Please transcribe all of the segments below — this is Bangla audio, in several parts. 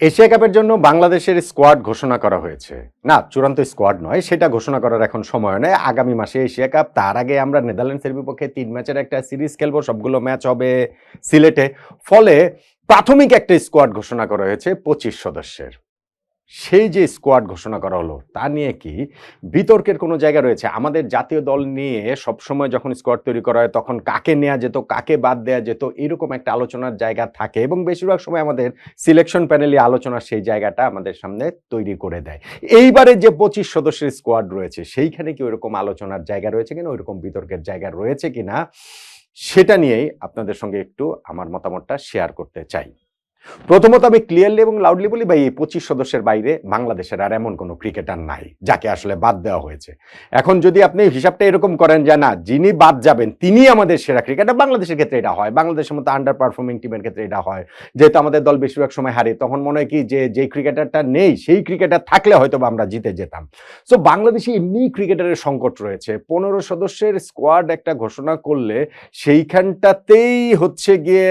এশিয়া কাপের জন্য বাংলাদেশের স্কোয়াড ঘোষণা করা হয়েছে। না, চূড়ান্ত স্কোয়াড নয়, সেটা ঘোষণা করার এখন সময় নয় আগামী মাসে এশিয়া কাপ, তার আগে আমরা নেদারল্যান্ডসের বিপক্ষে তিন ম্যাচের একটা সিরিজ খেলব, সবগুলো ম্যাচ হবে সিলেটে। ফলে প্রাথমিক একটা স্কোয়াড ঘোষণা করা হয়েছে পঁচিশ সদস্যের। সেই যে স্কোয়াড ঘোষণা করা হলো, তা নিয়ে কি বিতর্কের কোনো জায়গা রয়েছে? আমাদের জাতীয় দল নিয়ে সবসময় যখন স্কোয়াড তৈরি করা হয়, তখন কাকে নেওয়া যেত, কাকে বাদ দেওয়া যেত, এরকম একটা আলোচনার জায়গা থাকে এবং বেশিরভাগ সময় আমাদের সিলেকশন প্যানেলে আলোচনার সেই জায়গাটা আমাদের সামনে তৈরি করে দেয়। এইবারে যে পঁচিশ সদস্যের স্কোয়াড রয়েছে, সেইখানে কি ওইরকম আলোচনার জায়গা রয়েছে কিনা, ওইরকম বিতর্কের জায়গা রয়েছে কিনা, সেটা নিয়েই আপনাদের সঙ্গে একটু আমার মতামতটা শেয়ার করতে চাই। প্রথমত আমি ক্লিয়ারলি এবং লাউডলি বলি, ভাই, এই পঁচিশ সদস্যের বাইরে বাংলাদেশের আর এমন কোনো ক্রিকেটার নাই, যাকে আসলে বাদ দেওয়া হয়েছে। এখন যদি আপনি হিসাবটা এরকম করেন যে, না, যিনি বাদ যাবেন তিনি আমাদের সেরা ক্রিকেটার বাংলাদেশের ক্ষেত্রে এটা হয়, বাংলাদেশের মতো আন্ডার পারফর্মিং টিমের ক্ষেত্রে এটা হয়। যেহেতু আমাদের দল বেশিরভাগ সময় হারে, তখন মনে হয় কি যে যেই ক্রিকেটারটা নেই, সেই ক্রিকেটার থাকলে হয়তো আমরা জিতে যেতাম। সো বাংলাদেশে এমনি ক্রিকেটারের সংকট রয়েছে। পনেরো সদস্যের স্কোয়াড একটা ঘোষণা করলে সেইখানটাতেই হচ্ছে গিয়ে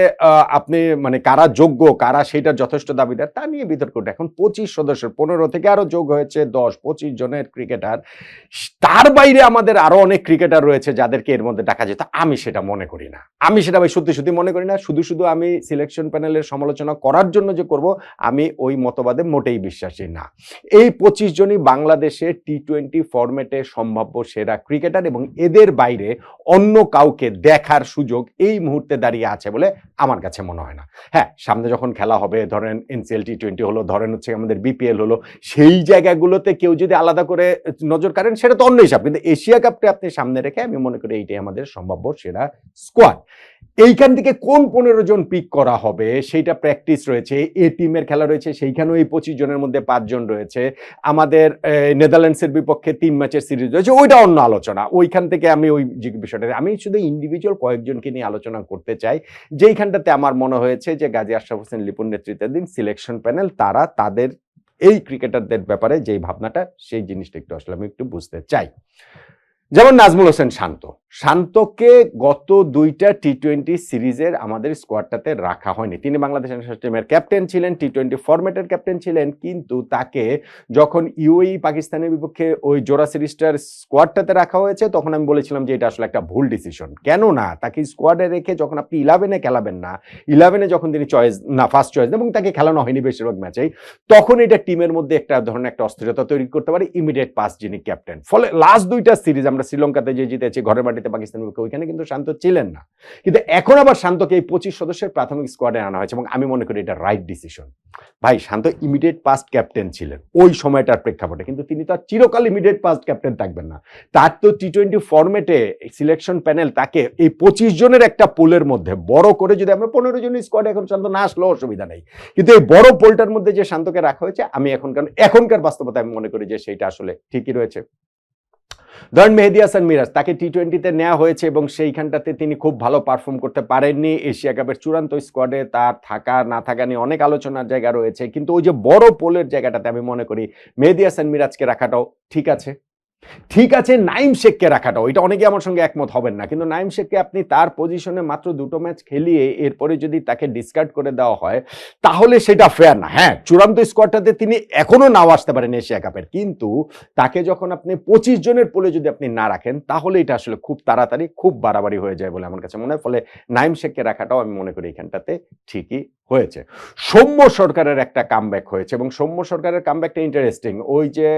আপনি মানে কারা যোগ্য কারা সেইটার যথেষ্ট দাবিদার তা নিয়ে বিতর্ক। ওঠে। এখন পঁচিশ সদস্যের পনেরো থেকে আরও যোগ হয়েছে, দশ, পঁচিশ জনের ক্রিকেটার। তার বাইরে আমাদের আরও অনেক ক্রিকেটার রয়েছে যাদেরকে এর মধ্যে ডাকা যেত। আমি সেটা মনে করি না। আমি সেটা ভাই সত্যি সত্যি মনে করি না। শুধু শুধু আমি সিলেকশন প্যানেলের সমালোচনা করার জন্য যে করব, আমি ওই মতবাদে মোটেই বিশ্বাসী না। এই পঁচিশ জনই বাংলাদেশের টি টোয়েন্টি ফরম্যাটে সম্ভাব্য সেরা ক্রিকেটার এবং এদের বাইরে অন্য কাউকে দেখার সুযোগ এই মুহূর্তে দাঁড়িয়ে আছে বলে আমার কাছে মনে হয় না। হ্যাঁ সামনে যখন খেলা হবে, ধরেন এনসিএল টি টোয়েন্টি হলো, ধরেন হচ্ছে আমাদের বিপিএল হলো, সেই জায়গাগুলোতে কেউ যদি আলাদা করে নজর কাড়েন, সেটা তো অন্য হিসাব। কিন্তু এশিয়া কাপটা আপনি সামনে রেখে, আমি মনে করি এইটাই আমাদের সম্ভাব্য সেরা স্কোয়াড এইখান থেকে কোন পনেরো জন পিক করা হবে? সেইটা প্র্যাকটিস রয়েছে। এ টিমের খেলা রয়েছে। সেইখানেও এই পঁচিশ জনের মধ্যে পাঁচজন রয়েছে। আমাদের নেদারল্যান্ডসের বিপক্ষে তিন ম্যাচের সিরিজ রয়েছে। ওইটা অন্য আলোচনা। ওইখান থেকে আমি ওই বিষয়টা আমি শুধু ইন্ডিভিজুয়াল কয়েকজনকে নিয়ে আলোচনা করতে চাই। যেইখানটাতে আমার মনে হয়েছে যে গাজী আশরাফ হোসেন লিপুন নেতৃত্বাধীন সিলেকশন প্যানেল তারা তাদের, এই ক্রিকেটারদের ব্যাপারে যেই ভাবনাটা, সেই জিনিসটা একটু আসলে আমি একটু বুঝতে চাই। যেমন নাজমুল হোসেন শান্ত। শান্তকে গত দুইটা টি টোয়েন্টি সিরিজের আমাদের স্কোয়াডটাতে রাখা হয়নি। তিনি বাংলাদেশ ন্যাশনাল টিমের ক্যাপ্টেন ছিলেন টি টোয়েন্টি ফরম্যাটের ক্যাপ্টেন ছিলেন, কিন্তু তাকে যখন ইউএই পাকিস্তানের বিপক্ষে ওই জোড়া সিরিজটার স্কোয়াডটাতে রাখা হয়েছে, তখন আমি বলেছিলাম যে এটা আসলে একটা ভুল ডিসিশন কেন না তাকে স্কোয়াডে রেখে যখন আপনি ইলেভেনে খেলাবেন না ইলেভেনে যখন তিনি চয়েস না ফার্স্ট চয়েস এবং তাকে খেলানো হয়নি বেশিরভাগ ম্যাচেই তখন এটা টিমের মধ্যে একটা ধরনের একটা অস্থিরতা তৈরি করতে পারে ইমিডিয়েট পাস যিনি ক্যাপ্টেন ফলে লাস্ট দুইটা সিরিজ আমরা শ্রীলঙ্কাতে যে জিতেছি, ঘরের মাটিতে পাকিস্তানের বিপক্ষে ওইখানে কিন্তু শান্ত ছিলেন না। কিন্তু এখন আবার শান্তকে এই পঁচিশ সদস্যের প্রাথমিক স্কোয়াডে আনা হয়েছে এবং আমি মনে করি এটা রাইট ডিসিশন ভাই, শান্ত ইমিডিয়েট পাস্ট ক্যাপ্টেন ছিলেন, ওই সময়টার প্রেক্ষাপটে। কিন্তু তিনি তো আর চিরকাল ইমিডিয়েট পাস্ট ক্যাপ্টেন থাকবেন না। তার তো টি টোয়েন্টি ফরম্যাটে সিলেকশন প্যানেল তাকে এই পঁচিশ জনের একটা পোলের মধ্যে বড় করে যদি আমরা পনেরো জনের স্কোয়াডে এখন শান্ত না আসলেও অসুবিধা নেই। কিন্তু এই বড় পোলটার মধ্যে যে শান্তকে রাখা হয়েছে, আমি এখনকার এখনকার বাস্তবতা আমি মনে করি যে সেইটা আসলে ঠিকই রয়েছে। ধরেন মেহেদি হাসান মিরাজ, তাকে টি টোয়েন্টিতে নেওয়া হয়েছে এবং সেইখানটাতে তিনি খুব ভালো পারফর্ম করতে পারেননি। এশিয়া কাপের চূড়ান্ত স্কোয়াডে তার থাকা, না থাকা নিয়ে অনেক আলোচনার জায়গা রয়েছে। কিন্তু ওই যে বড় পোলের জায়গাটাতে আমি মনে করি, মেহেদি হাসান মিরাজকে রাখাটাও ঠিক আছে। ঠিক আছে, নাইম শেখকে রাখাটাও। এটা অনেকে আমার সঙ্গে একমত হবেন না। কিন্তু নাইম শেখকে আপনি তার পজিশনে মাত্র দুটো ম্যাচ খেলিয়ে এরপরে যদি তাকে ডিসকার্ড করে দেওয়া হয়, তাহলে সেটা ফেয়ার না। হ্যাঁ চূড়ান্ত স্কোয়াডটাতে তিনি এখনও নাও আসতে পারেন এশিয়া কাপের। কিন্তু তাকে যখন আপনি পঁচিশ জনের পোলে যদি আপনি না রাখেন, তাহলে এটা আসলে খুব তাড়াতাড়ি, খুব বাড়াবাড়ি হয়ে যায় বলে আমার কাছে মনে হয়। ফলে নাইম শেখকে রাখাটাও আমি মনে করি এখানটাতে ঠিকই হয়েছে। সৌম্য সরকারের একটা কামব্যাক হয়েছে এবং সৌম্য সরকারের কামব্যাকটা ইন্টারেস্টিং ওই যে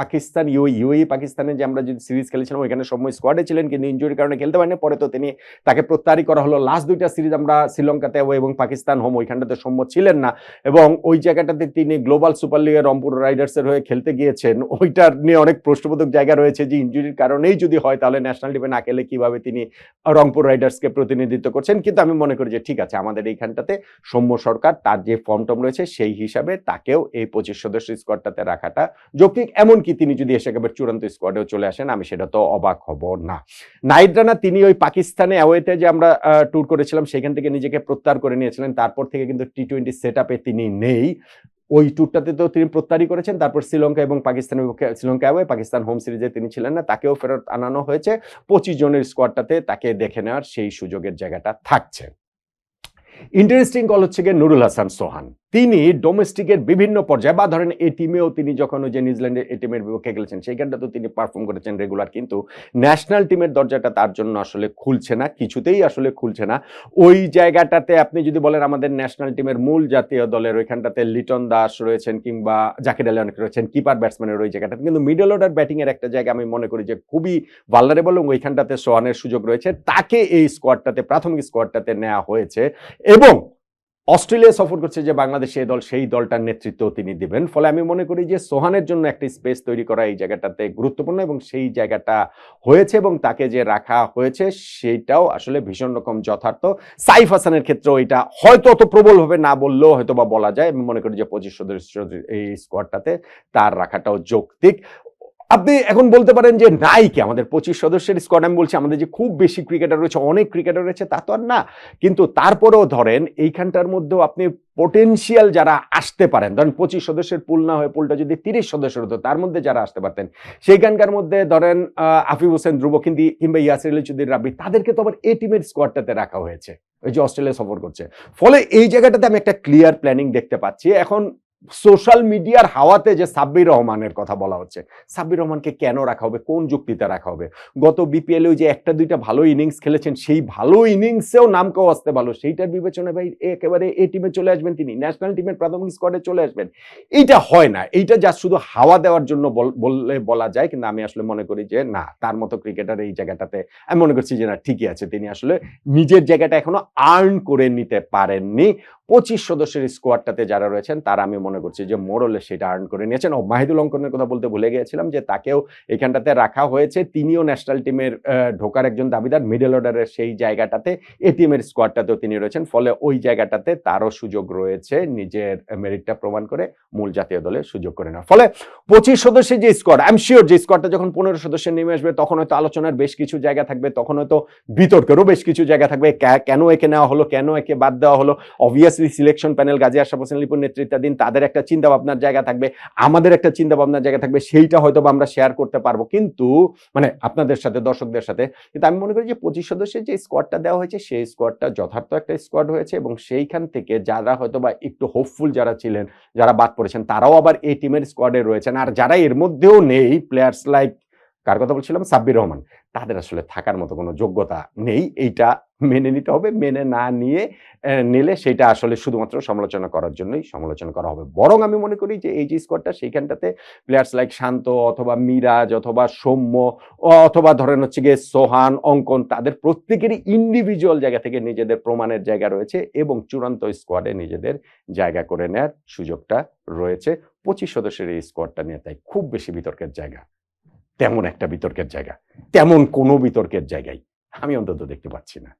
পাকিস্তান ইউ ইউই পাকিস্তানে যে আমরা যে সিরিজ খেলেছিলাম, ওইখানে সৌম্য স্কোয়াডে ছিলেন কিন্তু ইঞ্জুরির কারণে খেলতে পারেনি পরে তো তিনি তাকে প্রত্যাহারই করা হলো। লাস্ট দুইটা সিরিজ আমরা শ্রীলঙ্কাতে এবং পাকিস্তান হোম ওইখানটাতে সৌম্য ছিলেন না। এবং ওই জায়গাটাতে তিনি গ্লোবাল সুপার লিগে রংপুর রাইডার্সের হয়ে খেলতে গিয়েছেন। ওইটার নিয়ে অনেক প্রশ্নবোধক জায়গা রয়েছে যে ইঞ্জুরির কারণেই যদি হয় তাহলে ন্যাশনাল টিমে না খেলে কীভাবে তিনি রংপুর রাইডার্সকে প্রতিনিধিত্ব করছেন? কিন্তু আমি মনে করি যে ঠিক আছে, আমাদের এইখানটাতে সৌম্য সরকার তার যে ফর্ম টম রয়েছে সেই হিসাবে তাকেও এই পঁচিশ সদস্য স্কোয়াডটাতে রাখাটা যৌক্তিক। এমনকি তিনি যদি এসে একেবারে চূড়ান্ত স্কোয়াডেও চলে আসেন, আমি সেটা তো অবাক হব না। নাইট রানা তিনি ওই পাকিস্তানে অ্যাওয়েতে যে আমরা ট্যুর করেছিলাম, সেখান থেকে নিজেকে প্রত্যাহার করে নিয়েছিলেন। তারপর থেকে কিন্তু টি টোয়েন্টি সেট তিনি নেই। ওই ট্যুরটাতে তো তিনি প্রত্যাহারই করেছেন। তারপর শ্রীলঙ্কা এবং পাকিস্তানের শ্রীলঙ্কা অ্যাওয়ে পাকিস্তান হোম সিরিজে তিনি ছিলেন না। তাকেও ফেরত আনানো হয়েছে। পঁচিশ জনের স্কোয়াডটাতে তাকে দেখে নেওয়ার সেই সুযোগের জায়গাটা থাকছে। ইন্টারেস্টিং কল হচ্ছে গিয়ে নুরুল হাসান সোহান। তিনি ডোমেস্টিকের বিভিন্ন পর্যায়ে, বা ধরেন এ টিমেও তিনি যখন ওই যে নিউজিল্যান্ডের এ টিমের বিপক্ষে গেলেছেন সেইখানটা তো তিনি পারফর্ম করেছেন রেগুলার কিন্তু ন্যাশনাল টিমের দরজাটা তার জন্য আসলে খুলছে না, কিছুতেই আসলে খুলছে না। ওই জায়গাটাতে আপনি যদি বলেন আমাদের ন্যাশনাল টিমের মূল জাতীয় দলের, ওইখানটাতে লিটন দাস রয়েছেন কিংবা জাকির আলী অনেক রয়েছেন কিপার ব্যাটসম্যানের ওই জায়গাটাতে। কিন্তু মিডল অর্ডার ব্যাটিংয়ের একটা জায়গা আমি মনে করি যে খুবই ভাল্লারেবল এবং ওইখানটাতে সোহানের সুযোগ রয়েছে। তাকে এই স্কোয়াডটাতে প্রাথমিক স্কোয়াডটাতে নেওয়া হয়েছে এবং অস্ট্রেলিয়া সফর করছে যে বাংলাদেশ দল, সেই দলটার নেতৃত্ব তিনি দিবেন। ফলে আমি মনে করি যে সোহানের জন্য একটা স্পেস তৈরি করা এই জায়গাটাতে গুরুত্বপূর্ণ এবং সেই জায়গাটা হয়েছে এবং তাকে যে রাখা হয়েছে সেটাও আসলে ভীষণ রকম যথার্থ। সাইফ হাসানের ক্ষেত্রেও এটা হয়তো অত প্রবলভাবে না বললেও হয়তো বা বলা যায়। আমি মনে করি যে পঁচিশ সদস্য এই স্কোয়াডটাতে তার রাখাটাও যৌক্তিক। আপনি এখন বলতে পারেন যে নাই কি আমাদের পঁচিশ সদস্যের স্কোয়াড আমি বলছি আমাদের যে খুব বেশি ক্রিকেটার রয়েছে, অনেক ক্রিকেটার রয়েছে, তা তো আর না। কিন্তু তারপরেও ধরেন, এইখানটার মধ্যেও আপনি পোটেনশিয়াল যারা আসতে পারেন, ধরেন পঁচিশ সদস্যের পুল না হয়ে পুলটা যদি তিরিশ সদস্যের হতো, তার মধ্যে যারা আসতে পারতেন, সেইখানকার মধ্যে ধরেন আফিফ হোসেন, ধ্রুব কিন্দি কিংবা ইয়াসির আলী চৌধুরী রাব্বি, তাদেরকে তো আবার এ টিমের স্কোয়াডটাতে রাখা হয়েছে। ওই যে অস্ট্রেলিয়া সফর করছে। ফলে এই জায়গাটাতে আমি একটা ক্লিয়ার প্ল্যানিং দেখতে পাচ্ছি। এখন সোশ্যাল মিডিয়ার হাওয়াতে যে সাব্বির রহমানের কথা বলা হচ্ছে, সাব্বির রহমানকে কেন রাখা হবে? কোন যুক্তিতে রাখা হবে? গত বিপিএল যে একটা দুইটা ভালো ইনিংস খেলেছেন, সেই ভালো ইনিংসেও নাম কেউ আসতে ভালো সেইটার বিবেচনায় ভাই একেবারে এই টিমে চলে আসবেন তিনি ন্যাশনাল টিমের প্রাথমিক স্কোয়াডে চলে আসবেন। এইটা হয় না। এইটা যা শুধু হাওয়া দেওয়ার জন্য বল- বললে বলা যায়, কিন্তু আমি আসলে মনে করি যে না, তার মতো ক্রিকেটার এই জায়গাটাতে, আমি মনে করছি যে না, ঠিকই আছে। তিনি আসলে নিজের জায়গাটা এখনও আর্ন করে নিতে পারেননি। পঁচিশ সদস্যের স্কোয়াডটাতে যারা রয়েছেন, তারা আমি মনে করছি যে মোরলে সেটা আর্ন করে নিয়েছেন। ও, মাহিদুল অঙ্কনের কথা বলতে ভুলে গিয়েছিলাম যে তাকেও এখানটাতে রাখা হয়েছে। তিনিও ন্যাশনাল টিমের ঢোকার একজন দাবিদার মিডল অর্ডারের সেই জায়গাটাতে এ স্কোয়াডটাতেও তিনি রয়েছেন। ফলে ওই জায়গাটাতে তারও সুযোগ রয়েছে নিজের মেরিটটা প্রমাণ করে মূল জাতীয় দলে সুযোগ করে নেওয়ার। ফলে পঁচিশ সদস্যের যে স্কোয়াড আই এম শিওর যে স্কোয়াডটা যখন পনেরো সদস্যের নেমে আসবে, তখন হয়তো আলোচনার বেশ কিছু জায়গা থাকবে, তখন হয়তো বিতর্কেরও বেশ কিছু জায়গা থাকবে। কেন একে নেওয়া হলো, কেন একে বাদ দেওয়া হলো? Obviously selection panel Gazi Ashraf Hossain লিপুর নেতৃত্বাধীন, তাদের একটা চিন্তা ভাবনার জায়গা থাকবে, আমাদের একটা চিন্তা ভাবনার জায়গা থাকবে, সেইটা হয়তো আমরা শেয়ার করতে পারব। কিন্তু মানে আপনাদের সাথে, দর্শকদের সাথে, কিন্তু আমি মনে করি যে পঁচিশ সদস্যের যে স্কোয়াডটা দেওয়া হয়েছে, সেই স্কোয়াডটা যথার্থ একটা স্কোয়াড হয়েছে এবং সেইখান থেকে যারা হয়তো বা একটু হোপফুল যারা ছিলেন, যারা বাদ পড়েছেন, তারাও আবার এই টিমের স্কোয়াডে রয়েছেন। আর যারা এর মধ্যেও নেই প্লেয়ার্স লাইক কার কথা বলছিলাম? সাব্বির রহমান। তাদের আসলে থাকার মতো কোনো যোগ্যতা নেই, এইটা মেনে নিতে হবে, মেনে না নিয়ে নিলে সেটা আসলে শুধুমাত্র সমালোচনা করার জন্যই সমালোচনা করা হবে। বরং আমি মনে করি যে এই যে স্কোয়াডটা সেইখানটাতে প্লেয়ার্স লাইক শান্ত অথবা মিরাজ অথবা সৌম্য অথবা ধরেন হচ্ছে গিয়ে সোহান, অঙ্কন, তাদের প্রত্যেকেরই ইন্ডিভিজুয়াল জায়গা থেকে নিজেদের প্রমাণের জায়গা রয়েছে এবং চূড়ান্ত স্কোয়াডে নিজেদের জায়গা করে নেয়ার সুযোগটা রয়েছে। পঁচিশ সদস্যের এই স্কোয়াডটা নিয়ে, তাই খুব বেশি বিতর্কের জায়গা। তেমন একটা বিতর্কের জায়গা। তেমন কোনো বিতর্কের জায়গায় আমি অন্তত দেখতে পাচ্ছি না।